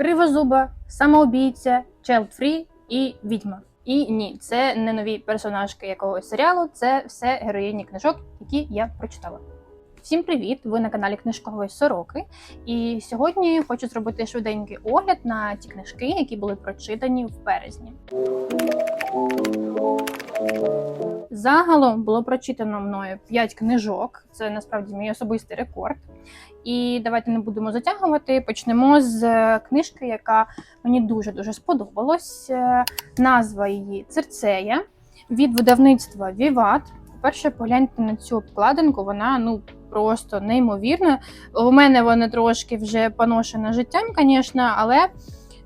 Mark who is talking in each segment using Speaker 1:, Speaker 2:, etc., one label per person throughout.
Speaker 1: кривозуба, самоубійця, child-free і відьма. І ні, це не нові персонажки якогось серіалу, це все героїні книжок, які я прочитала. Всім привіт! Ви на каналі Книжкової Сороки. І сьогодні хочу зробити швиденький огляд на ті книжки, які були прочитані в березні. Загалом було прочитано мною 5 книжок. Це насправді мій особистий рекорд. І давайте не будемо затягувати. Почнемо з е, книжки, яка мені дуже дуже сподобалась. Е, Назва її Церцея від видавництва Віват. По-перше, погляньте на цю обкладинку, вона ну просто неймовірна. У мене вона трошки вже поношена життям, звісно, але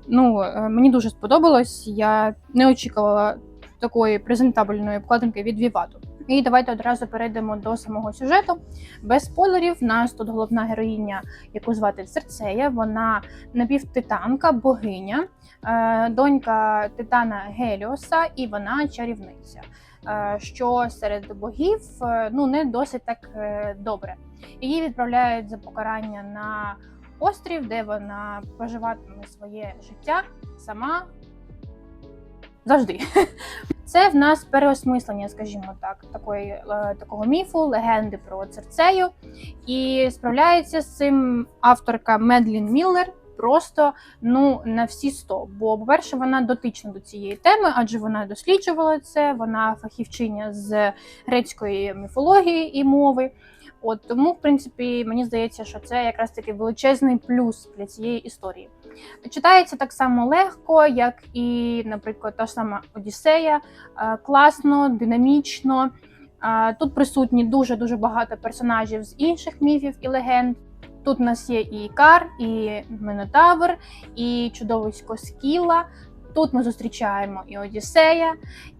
Speaker 1: ну, е, мені дуже сподобалось. Я не очікувала такої презентабельної обкладинки від Вівату. І давайте одразу перейдемо до самого сюжету. Без спойлерів, У нас тут головна героїня, яку звати Церцея. Вона напівтитанка, богиня, е, донька титана Геліоса, і вона чарівниця. е, Що серед богів е, ну не досить так добре. Її відправляють за покарання на острів, де вона проживатиме своє життя сама завжди. Це в нас переосмислення, скажімо так, такої, е, такого міфу, легенди про Церцею. І справляється з цим авторка Медлін Міллер просто ну на всі 100. Бо, по-перше, вона дотична до цієї теми, адже вона досліджувала це, вона фахівчиня з грецької міфології і мови. От тому, в принципі, мені здається, що це якраз таки величезний плюс для цієї історії. Читається так само легко, як і, наприклад, та ж сама Одіссея. Е, Класно, динамічно. Е, Тут присутні дуже дуже багато персонажів з інших міфів і легенд. Тут у нас є і Ікар, і Минотавр, і чудовисько Скіла. Тут ми зустрічаємо і Одіссея,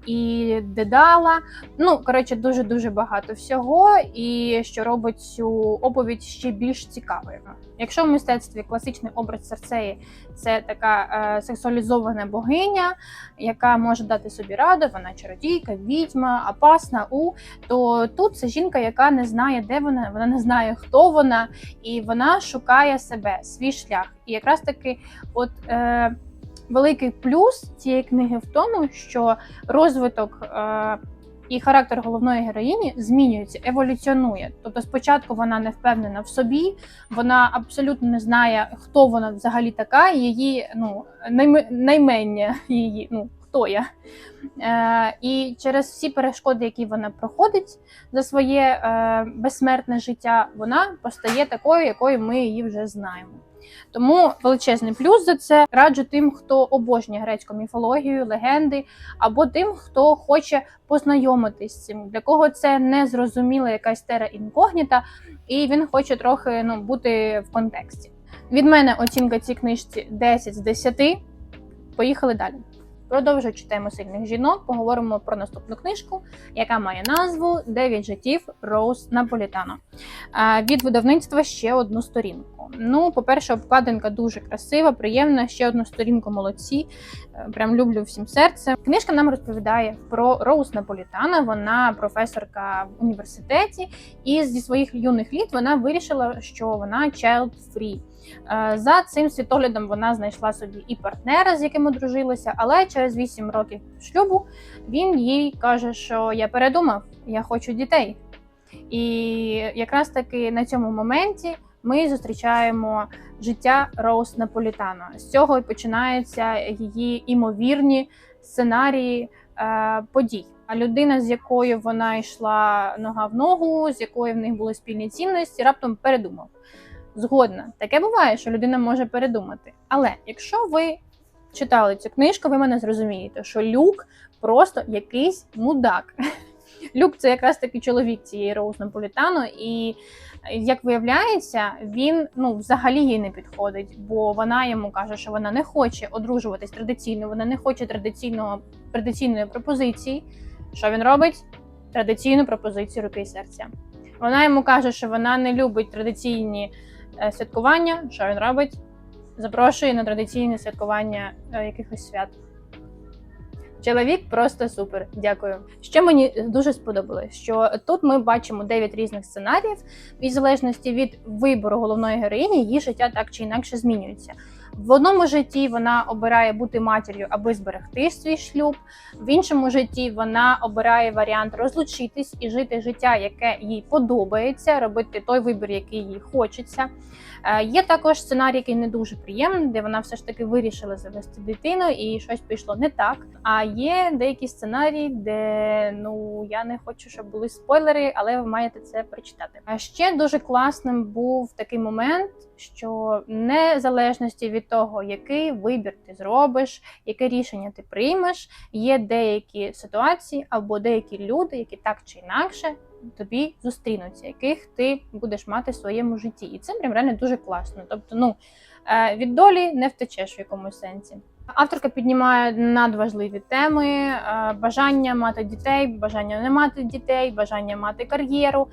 Speaker 1: і Дедала. Ну, коротше, дуже дуже багато всього, і що робить цю оповідь ще більш цікавою. Якщо в мистецтві класичний образ Церцеї це така е, сексуалізована богиня, яка може дати собі раду, вона чародійка, відьма, опасна у то тут це жінка, яка не знає, де вона, вона не знає, хто вона, і вона шукає себе, свій шлях. І якраз таки, от. Е, великий плюс цієї книги в тому, що розвиток е, і характер головної героїні змінюється, еволюціонує. Тобто, спочатку вона не впевнена в собі, вона абсолютно не знає, хто вона взагалі така, її ну найме- наймення її, ну хто. Е, і через всі перешкоди, які вона проходить за своє е, безсмертне життя, вона постає такою, якою ми її вже знаємо. Тому величезний плюс за це раджу тим, хто обожнює грецьку міфологію, легенди, або тим, хто хоче познайомитись з цим, для кого це не зрозуміла якась тера інкогніта, і він хоче трохи ну, бути в контексті. Від мене оцінка цій книжці 10 з 10. Поїхали далі. Продовжуючи тему сильних жінок, поговоримо про наступну книжку, яка має назву Дев'ять життів Роуз Наполітано. Від видавництва ще одну сторінку. Ну, по-перше, обкладинка дуже красива, приємна. Ще одну сторінку молодці. Е, Прям люблю всім серцем. Книжка нам розповідає про Роуз Наполітана. Вона професорка в університеті, і зі своїх юних літ вона вирішила, що вона child free. Е, За цим світоглядом вона знайшла собі і партнера, з яким одружилася, але через 8 років шлюбу він їй каже, що я передумав, я хочу дітей. І якраз таки на цьому моменті ми зустрічаємо життя Роуз Наполітано. З цього і починаються її імовірні сценарії е, подій. А людина, з якою вона йшла нога в ногу, з якою в них були спільні цінності, раптом передумав. Згодна, таке буває, що людина може передумати. Але якщо ви читали цю книжку, ви мене зрозумієте, що Люк просто якийсь мудак. Люк це якраз таки чоловік цієї Роуз Наполітано, і як виявляється, він ну взагалі їй не підходить, бо вона йому каже, що вона не хоче одружуватись традиційно, вона не хоче традиційного традиційної пропозиції. Що він робить? Традиційну пропозицію руки і серця. Вона йому каже, що вона не любить традиційні святкування. Що він робить? Запрошує на традиційне святкування е, якихось свят. Чоловік просто супер. Дякую. Що мені дуже сподобалось, що тут ми бачимо 9 різних сценаріїв, і в залежності від вибору головної героїні, її життя так чи інакше змінюється. В одному житті вона обирає бути матір'ю, аби зберегти свій шлюб. В іншому житті вона обирає варіант розлучитись і жити життя, яке їй подобається, робити той вибір, який їй хочеться. Е, Є також сценарій, який не дуже приємний, де вона все ж таки вирішила завести дитину і щось пішло не так. А є деякі сценарії, де ну я не хочу, щоб були спойлери, але ви маєте це прочитати. А ще дуже класним був такий момент, що незалежності від того, який вибір ти зробиш, яке рішення ти приймеш, є деякі ситуації або деякі люди, які так чи інакше тобі зустрінуться, яких ти будеш мати в своєму житті. І це прям реально дуже класно. Тобто, ну е, від долі не втечеш в якомусь сенсі. Авторка піднімає надважливі теми: е, бажання мати дітей, бажання не мати дітей, бажання мати кар'єру.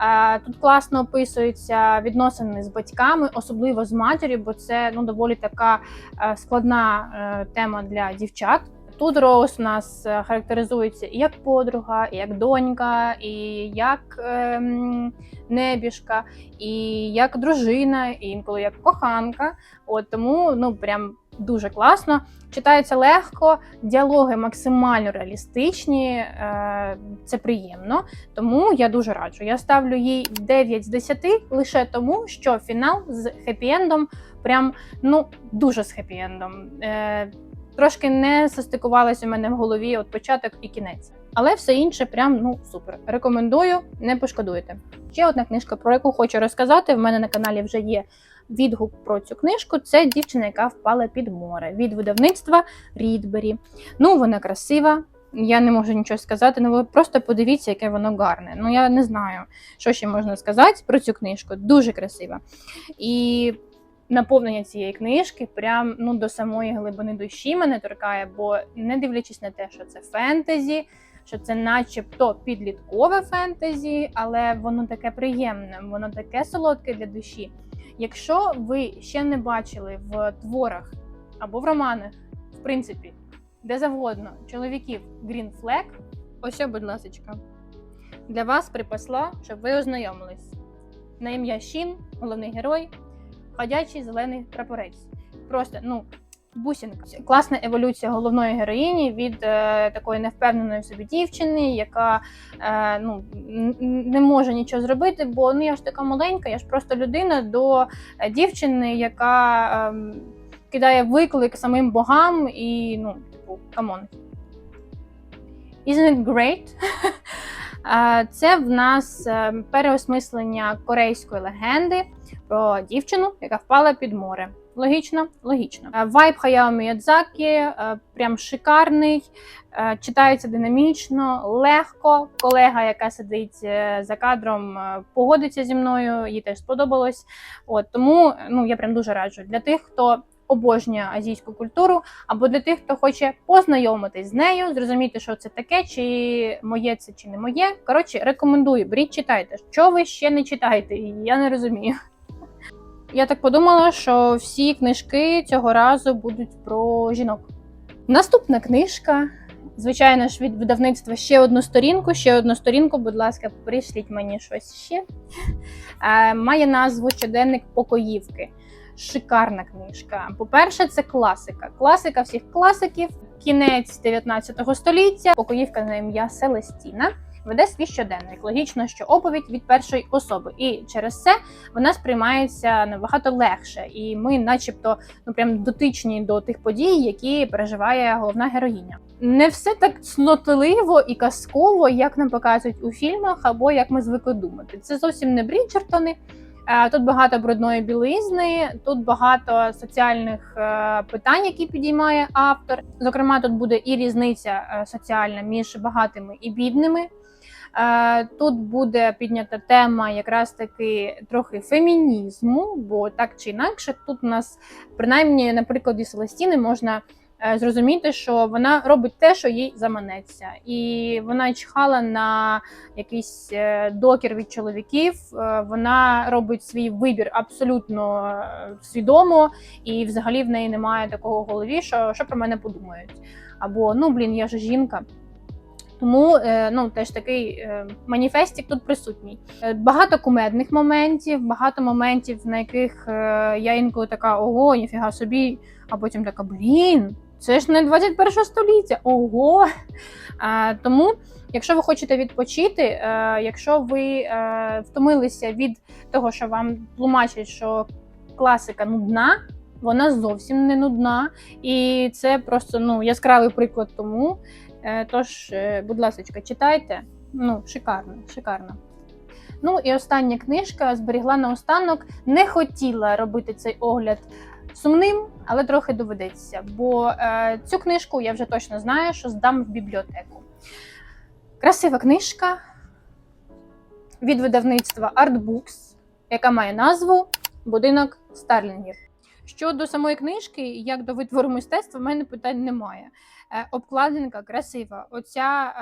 Speaker 1: Е, Тут класно описуються відносини з батьками, особливо з матір'ю, бо це ну доволі така е, складна е, тема для дівчат. Тут Роуз у нас е, характеризується і як подруга, і як донька, і як ем, небіжка, і як дружина, і інколи як коханка. От тому ну прям дуже класно. Читається легко, діалоги максимально реалістичні, е, це приємно. Тому я дуже раджу. Я ставлю їй 9 з 10 лише тому, що фінал з хеппі-ендом прям ну дуже з хеппі-ендом. Е, Трошки не состикувалось у мене в голові от початок і кінець. Але все інше прям ну супер. Рекомендую, не пошкодуєте. Ще одна книжка, про яку хочу розказати. В мене на каналі вже є відгук про цю книжку. Це дівчина, яка впала під море від видавництва Рідбері. Ну, вона красива. Я не можу нічого сказати. Ну ви просто подивіться, яке воно гарне. Ну я не знаю, що ще можна сказати про цю книжку. Дуже красива. І наповнення цієї книжки прям ну до самої глибини душі мене торкає, бо не дивлячись на те, що це фентезі, що це, начебто, підліткове фентезі, але воно таке приємне, воно таке солодке для душі. Якщо ви ще не бачили в творах або в романах, в принципі, де завгодно чоловіків Green Flag, ось, будь ласочка, для вас припасла, щоб ви ознайомились. На ім'я Шін, головний герой, ходячий зелений прапорець. Просто ну бусинка. Класна еволюція головної героїні від е, такої невпевненої в собі дівчини, яка е, ну не може нічого зробити, бо ну я ж така маленька, я ж просто людина до е, дівчини, яка е, кидає виклик самим богам і ну, типу, камон. Isn't it great? Е, Це в нас е, переосмислення корейської легенди про дівчину, яка впала під море. Логічно, логічно. Е, Вайб Хаяо Міядзакі е, прям шикарний, е, читається динамічно, легко. Колега, яка сидить за кадром, погодиться зі мною, їй теж сподобалось. От тому ну я прям дуже раджу для тих, хто обожнює азійську культуру, або для тих, хто хоче познайомитись з нею, зрозуміти, що це таке, чи моє це, чи не моє. Коротше, рекомендую, беріть, читайте. Що ви ще не читаєте? Я не розумію. Я так подумала, що всі книжки цього разу будуть про жінок. Наступна книжка, звичайно ж, від видавництва ще одну сторінку. Ще одну сторінку, будь ласка, прийшліть мені щось ще. Е, має назву Щоденник покоївки. Шикарна книжка. По-перше, це класика. Класика всіх класиків. Кінець 19 століття. Покоївка на ім'я Селестіна. Веде свій щоденник. Логічно, що оповідь від першої особи, і через це вона сприймається набагато легше, і ми, начебто, ну прям дотичні до тих подій, які переживає головна героїня. Не все так цнотливо і казково, як нам показують у фільмах, або як ми звикли думати. Це зовсім не Бріджертони. Тут багато брудної білизни, тут багато соціальних е, питань, які підіймає автор. Зокрема, тут буде і різниця е, соціальна між багатими і бідними. Е, Тут буде піднята тема якраз таки трохи фемінізму, бо так чи інакше, тут у нас, принаймні, на прикладі Селестіни, можна е, зрозуміти, що вона робить те, що їй заманеться, і вона чхала на якийсь е, докір від чоловіків. Вона робить свій вибір абсолютно свідомо, і взагалі в неї немає такого голові, що, що про мене подумають. Або ну блін, я ж жінка. Тому е, ну, теж такий е, маніфестик тут присутній. Е, Багато кумедних моментів, багато моментів, на яких я інколи така ого, ніфіга собі, а потім така блін, це ж не 21 століття, ого. А, тому, якщо ви хочете відпочити, е, якщо ви е, втомилися від того, що вам тлумачать, що класика нудна, вона зовсім не нудна. І це просто ну, яскравий приклад тому. Е, Тож, е, будь ласка, читайте. Ну, шикарно, шикарно. Ну і остання книжка зберігла наостанок. Не хотіла робити цей огляд сумним, але трохи доведеться. Бо е, цю книжку я вже точно знаю, що здам в бібліотеку. Красива книжка від видавництва Artbooks, яка має назву Будинок Старлінгів. Щодо самої книжки, як до витвору мистецтва, в мене питань немає. Е, обкладинка красива. Оця,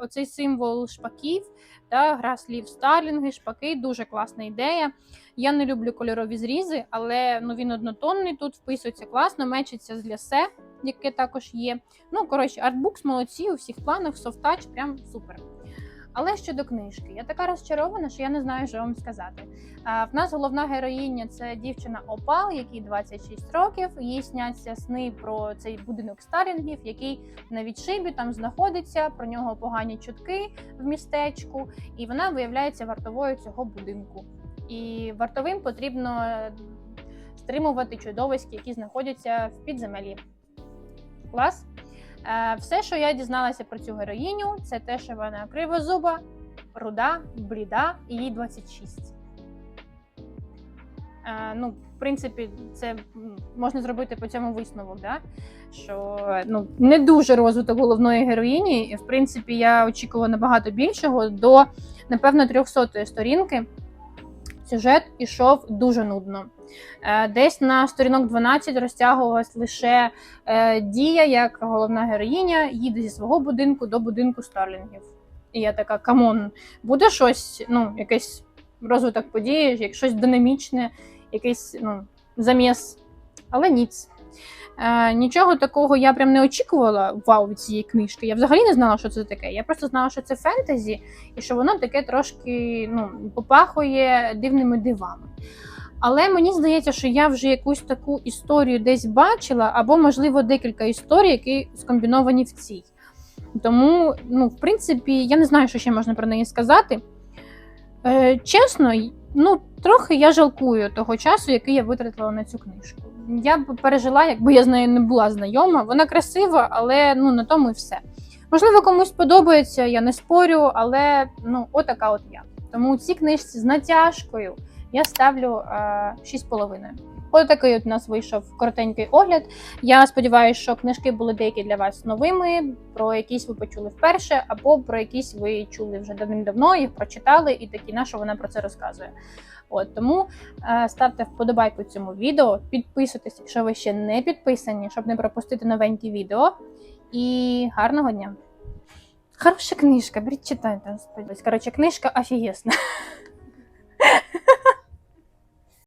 Speaker 1: е, оцей символ шпаків, та, гра слів старлінги, шпаки дуже класна ідея. Я не люблю кольорові зрізи, але ну, він однотонний тут вписується класно, мечиться з лясе, яке також є. Ну, коротше, артбукс молодці у всіх планах, софтач, прям супер. Але щодо книжки, я така розчарована, що я не знаю, що вам сказати. В нас головна героїня це дівчина Опал, якій 26 років. Їй сняться сни про цей будинок Старлінгів, який на відшибі там знаходиться. Про нього погані чутки в містечку, і вона виявляється вартовою цього будинку. І вартовим потрібно стримувати чудовиськи, які знаходяться в підземеллі. Клас. Е, Все, що я дізналася про цю героїню, це те, що вона кривозуба, руда, бліда, і їй 26. Е, Ну, в принципі, це можна зробити по цьому висновок, да? що ну, не дуже розвиток головної героїні. І, в принципі, я очікувала набагато більшого. До, напевно, 300 сторінки сюжет ішов дуже нудно. Е, Десь на сторінок 12 розтягувалась лише е, дія, як головна героїня їде зі свого будинку до будинку Старлінгів. І я така, камон, буде щось, ну, якийсь розвиток події, як щось динамічне, якийсь ну, заміс. Але ніц. Е, нічого такого я прям не очікувала вау від цієї книжки. Я взагалі не знала, що це таке. Я просто знала, що це фентезі, і що воно таке трошки ну, попахує дивними дивами. Але мені здається, що я вже якусь таку історію десь бачила, або, можливо, декілька історій, які скомбіновані в цій. Тому, ну, в принципі, я не знаю, що ще можна про неї сказати. Е, чесно, ну, трохи я жалкую того часу, який я витратила на цю книжку. Я б пережила, якби я з нею не була знайома. Вона красива, але ну, на тому і все. Можливо, комусь подобається, я не спорю, але ну, отака от я. Тому цій книжці з натяжкою я ставлю е, 6,5. Ось такий от у нас вийшов коротенький огляд. Я сподіваюся, що книжки були деякі для вас новими, про якісь ви почули вперше, або про якісь ви чули вже давним-давно, їх прочитали, і такі на що вона про це розказує. От тому е, ставте вподобайку цьому відео, підписуйтесь, якщо ви ще не підписані, щоб не пропустити новенькі відео. І гарного дня! Хороша книжка, беріть читайте. Господи. Коротше, книжка офігесна.